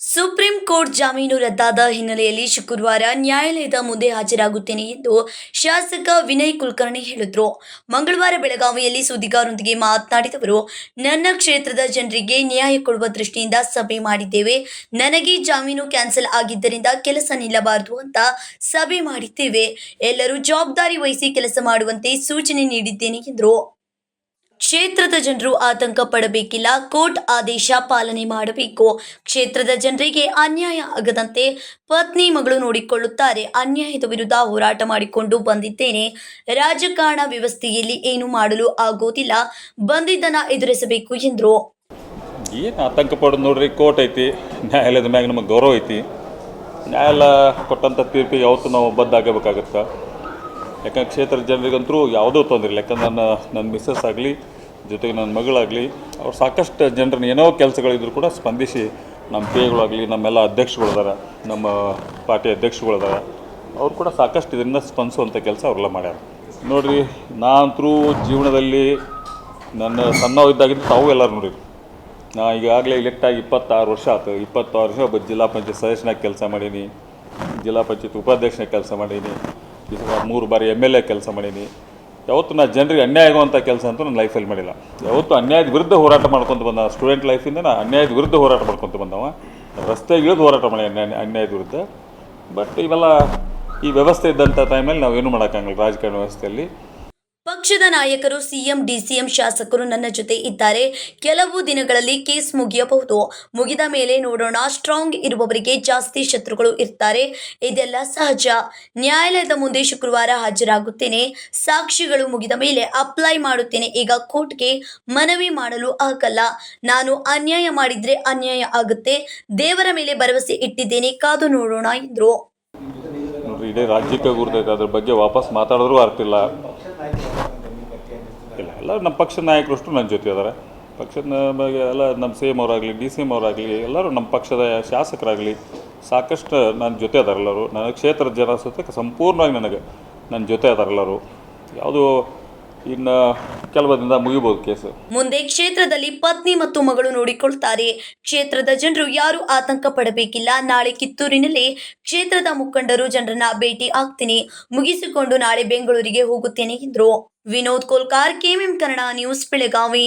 Supreme court ಜಾಮೀನು ರದ್ದಾದ ಹಿನ್ನೆಲೆಯಲ್ಲಿ ಶುಕ್ರವಾರ ನ್ಯಾಯಾಲಯದ ಮುಂದೆ ಹಾಜರಾಗುತ್ತೇನೆ ಎಂದು ಶಾಸಕ ವಿನಯ್ ಕುಲಕರ್ಣಿ ಹೇಳಿದರು. ಮಂಗಳವಾರ ಬೆಳಗಾವಿಯಲ್ಲಿ ಸುದ್ದಿಗಾರರೊಂದಿಗೆ ಮಾತನಾಡಿದವರು, ನನ್ನ ಕ್ಷೇತ್ರದ ಜನರಿಗೆ ನ್ಯಾಯ ಕೊಡುವ ದೃಷ್ಟಿಯಿಂದ ಸಭೆ ಮಾಡಿದ್ದೇವೆ. ನನಗೆ ಜಾಮೀನು ಕ್ಯಾನ್ಸಲ್ ಆಗಿದ್ದರಿಂದ ಕೆಲಸ ನಿಲ್ಲಬಾರದು ಅಂತ ಸಭೆ ಮಾಡಿದ್ದೇವೆ. ಎಲ್ಲರೂ ಜವಾಬ್ದಾರಿ ವಹಿಸಿ ಕೆಲಸ ಮಾಡುವಂತೆ ಸೂಚನೆ ನೀಡಿದ್ದೇನೆ ಎಂದರು. ಕ್ಷೇತ್ರದ ಜನರು ಆತಂಕ ಪಡಬೇಕಿಲ್ಲ, ಕೋರ್ಟ್ ಆದೇಶ ಪಾಲನೆ ಮಾಡಬೇಕು. ಕ್ಷೇತ್ರದ ಜನರಿಗೆ ಅನ್ಯಾಯ ಆಗದಂತೆ ಪತ್ನಿ ಮಗಳು ನೋಡಿಕೊಳ್ಳುತ್ತಾರೆ. ಅನ್ಯಾಯದ ವಿರುದ್ಧ ಹೋರಾಟ ಮಾಡಿಕೊಂಡು ಬಂದಿದ್ದೇನೆ. ರಾಜಕಾರಣ ವ್ಯವಸ್ಥೆಯಲ್ಲಿ ಏನು ಮಾಡಲು ಆಗೋದಿಲ್ಲ. ಬಂದಿದ್ದನ್ನ ಎದುರಿಸಬೇಕು ಎಂದರು. ಏನು ಆತಂಕ ಪಡೋದು ನೋಡ್ರಿ, ಕೋರ್ಟ್ ಐತಿ, ನ್ಯಾಯಾಲಯದ ಮ್ಯಾಗ ನಮಗೆ ಗೌರವ ಐತಿ. ನ್ಯಾಯಾಲಯ ಕೊಟ್ಟಂಥ ತೀರ್ಪು ಯಾವತ್ತೂ ನಾವು ಬದ್ದಾಗಬೇಕಾಗತ್ತೆ ಯಾಕಂದ್ರೆ ಕ್ಷೇತ್ರದ ಜನರಿಗಂತರೂ ಯಾವುದೂ ತೊಂದರೆ ಇಲ್ಲ. ಯಾಕಂದ್ರೆ ನನ್ನ ನನ್ನ ಮಿಸ್ಸಸ್ ಆಗಲಿ ಜೊತೆಗೆ ನನ್ನ ಮಗಳಾಗಲಿ, ಅವ್ರು ಸಾಕಷ್ಟು ಜನರನ್ನ ಏನೋ ಕೆಲಸಗಳಿದ್ರು ಕೂಡ ಸ್ಪಂದಿಸಿ ನಮ್ಮ ಪೇಗಳಾಗಲಿ ನಮ್ಮೆಲ್ಲ ಅಧ್ಯಕ್ಷಗಳಿದಾರ ನಮ್ಮ ಪಾರ್ಟಿ ಅಧ್ಯಕ್ಷಗಳಿದಾರ ಅವ್ರು ಕೂಡ ಸಾಕಷ್ಟು ಇದರಿಂದ ಸ್ಪಂದಿಸುವಂಥ ಕೆಲಸ ಅವರೆಲ್ಲ ಮಾಡ್ಯಾರ. ನೋಡಿರಿ ನಾನಂತರೂ ಜೀವನದಲ್ಲಿ ನನ್ನ ಸಣ್ಣವಿದ್ದಾಗಿಂದ ತಾವು ಎಲ್ಲರೂ ನೋಡಿರಿ ನಾ ಈಗಾಗಲೇ ಇಲೆಕ್ಟಾಗಿ ಇಪ್ಪತ್ತಾರು ವರ್ಷ ಆಯ್ತು ಇಪ್ಪತ್ತಾರು ವರ್ಷ ಒಬ್ಬ ಜಿಲ್ಲಾ ಪಂಚಾಯತ್ ಸದಸ್ಯನಾಗಿ ಕೆಲಸ ಮಾಡೀನಿ. ಜಿಲ್ಲಾ ಪಂಚಾಯತ್ ಉಪಾಧ್ಯಕ್ಷನಾಗಿ ಕೆಲಸ ಮಾಡೀನಿ. ಈ ಮೂರು ಬಾರಿ ಎಂ ಎಲ್ ಎ ಕೆಲಸ ಮಾಡೀನಿ. ಯಾವತ್ತೂ ನಾ ಜನರಿಗೆ ಅನ್ಯಾಯ ಆಗುವಂಥ ಕೆಲಸ ಅಂತೂ ನನ್ನ ಲೈಫಲ್ಲಿ ಮಾಡಿಲ್ಲ. ಯಾವತ್ತೂ ಅನ್ಯಾಯದ ವಿರುದ್ಧ ಹೋರಾಟ ಮಾಡ್ಕೊತ ಬಂದ ಸ್ಟೂಡೆಂಟ್ ಲೈಫಿಂದ ನಾ ಅನ್ಯಾಯದ ವಿರುದ್ಧ ಹೋರಾಟ ಮಾಡ್ಕೊತ ಬಂದವ. ರಸ್ತೆಗೆ ಇಳಿದು ಹೋರಾಟ ಮಾಡಿ ಅನ್ಯಾಯ ಅನ್ಯಾಯದ ವಿರುದ್ಧ. ಬಟ್ ಇವೆಲ್ಲ ಈ ವ್ಯವಸ್ಥೆ ಇದ್ದಂಥ ಟೈಮಲ್ಲಿ ನಾವೇನು ಮಾಡೋಕ್ಕಾಗಲ್ಲ ರಾಜಕಾರಣ ವ್ಯವಸ್ಥೆಯಲ್ಲಿ. ಪಕ್ಷದ ನಾಯಕರು, ಸಿಎಂ, ಡಿಸಿಎಂ ಶಾಸಕರು ನನ್ನ ಜೊತೆ ಇದ್ದಾರೆ. ಕೆಲವು ದಿನಗಳಲ್ಲಿ ಕೇಸ್ ಮುಗಿಯಬಹುದು. ಮುಗಿದ ಮೇಲೆ ನೋಡೋಣ. ಸ್ಟ್ರಾಂಗ್ ಇರುವವರಿಗೆ ಜಾಸ್ತಿ ಶತ್ರುಗಳು ಇರ್ತಾರೆ. ಇದೆಲ್ಲ ಸಹಜ. ನ್ಯಾಯಾಲಯದ ಮುಂದೆ ಶುಕ್ರವಾರ ಹಾಜರಾಗುತ್ತೇನೆ. ಸಾಕ್ಷಿಗಳು ಮುಗಿದ ಮೇಲೆ ಅಪ್ಲೈ ಮಾಡುತ್ತೇನೆ. ಈಗ ಕೋರ್ಟ್ಗೆ ಮನವಿ ಮಾಡಲು ಆಗಲ್ಲ. ನಾನು ಅನ್ಯಾಯ ಮಾಡಿದ್ರೆ ಅನ್ಯಾಯ ಆಗುತ್ತೆ. ದೇವರ ಮೇಲೆ ಭರವಸೆ ಇಟ್ಟಿದ್ದೇನೆ. ಕಾದು ನೋಡೋಣ ಎಂದರು. ಇಡೀ ರಾಜ್ಯಕ್ಕೆ ಗುರ್ತೈತೆ ಅದ್ರ ಬಗ್ಗೆ ವಾಪಸ್ ಮಾತಾಡಿದ್ರೂ ಇಲ್ಲ. ಎಲ್ಲ ನಮ್ಮ ಪಕ್ಷದ ನಾಯಕರಷ್ಟು ನನ್ನ ಜೊತೆ ಇದ್ದಾರೆ. ಪಕ್ಷದ ಬಗ್ಗೆ ಎಲ್ಲ ನಮ್ಮ ಸಿ ಎಂ ಅವರಾಗಲಿ, ಡಿ ಸಿ ಎಂ ಅವರಾಗಲಿ, ಎಲ್ಲರೂ ನಮ್ಮ ಪಕ್ಷದ ಶಾಸಕರಾಗಲಿ ಸಾಕಷ್ಟು ನನ್ನ ಜೊತೆ ಅದಾರೆಲ್ಲರೂ ನನ್ನ ಕ್ಷೇತ್ರದ ಜನ ಸಂಪೂರ್ಣವಾಗಿ ನನಗೆ ನನ್ನ ಜೊತೆ ಅದಾರೆಲ್ಲರೂ ಯಾವುದು ಇನ್ನು ಕೆಲವು ಮುಗಿಬಹುದು ಕೇಸು. ಮುಂದೆ ಕ್ಷೇತ್ರದಲ್ಲಿ ಪತ್ನಿ ಮತ್ತು ಮಗಳು ನೋಡಿಕೊಳ್ತಾರೆ. ಕ್ಷೇತ್ರದ ಜನರು ಯಾರು ಆತಂಕ ಪಡಬೇಕಿಲ್ಲ. ನಾಳೆ ಕಿತ್ತೂರಿನಲ್ಲಿ ಕ್ಷೇತ್ರದ ಮುಖಂಡರು ಜನರನ್ನ ಭೇಟಿ ಆಗ್ತೀನಿ. ಮುಗಿಸಿಕೊಂಡು ನಾಳೆ ಬೆಂಗಳೂರಿಗೆ ಹೋಗುತ್ತೇನೆ ಎಂದರು. Vinod Kolkar, KMM Kannada news, Belagavi.